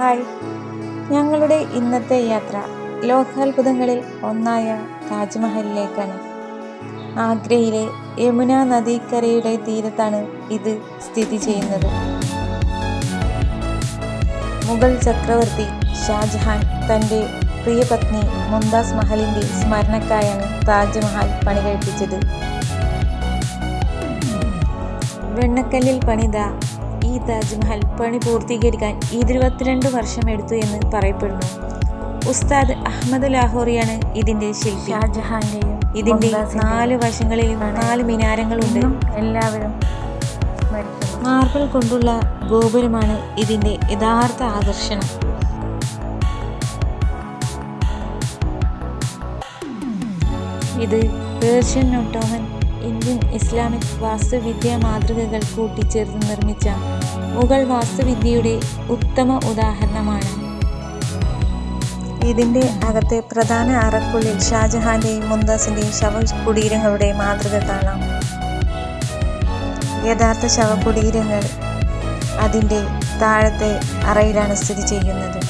Hi. ഞങ്ങളുടെ ഇന്നത്തെ യാത്ര ലോകാത്ഭുതങ്ങളിൽ ഒന്നായ താജ്മഹലിലേക്കാണ്. ആഗ്രയിലെ യമുന നദീക്കരയുടെ തീരത്താണ് ഇത് സ്ഥിതി ചെയ്യുന്നത്. മുഗൾ ചക്രവർത്തി ഷാജഹാൻ തന്റെ പ്രിയപത്നി മുംതാസ് മഹലിന്റെ സ്മരണക്കായാണ് താജ്മഹൽ പണി കഴിപ്പിച്ചത് വെണ്ണക്കല്ലിൽ പണിത ഈ താജ്മഹൽ പണി പൂർത്തീകരിക്കാൻ ഇരുപത്തിരണ്ട് വർഷം എടുത്തു എന്ന് പറയപ്പെടുന്നു. ഉസ്താദ് അഹമ്മദ് ലാഹോറിയാണ് ഇതിന്റെ ശില്പി. ഷാജഹാന്റെയും ഇതിന്റെ നാല് വശങ്ങളിലും നാല് മിനാരങ്ങളുണ്ട്. എല്ലാവരും മാർബിൾ കൊണ്ടുള്ള ഗോപുരമാണ് ഇതിന്റെ യഥാർത്ഥ ആകർഷണം. ഇത് പേർഷ്യൻ ഒട്ടോമൻ ഇന്ത്യൻ ഇസ്ലാമിക് വാസ്തുവിദ്യാ മാതൃകകൾ കൂട്ടിച്ചേർത്ത് നിർമ്മിച്ച മുഗൾ വാസ്തുവിദ്യയുടെ ഉത്തമ ഉദാഹരണമാണ്. ഇതിന്റെ അകത്തെ പ്രധാന അറക്കുള്ളിൽ ഷാജഹാന്റെയും മുംതാസിന്റെയും ശവകുടീരങ്ങളുടെ മാതൃക കാണാം. യഥാർത്ഥ ശവകുടീരങ്ങൾ അതിന്റെ താഴത്തെ അറയിലാണ് സ്ഥിതി ചെയ്യുന്നത്.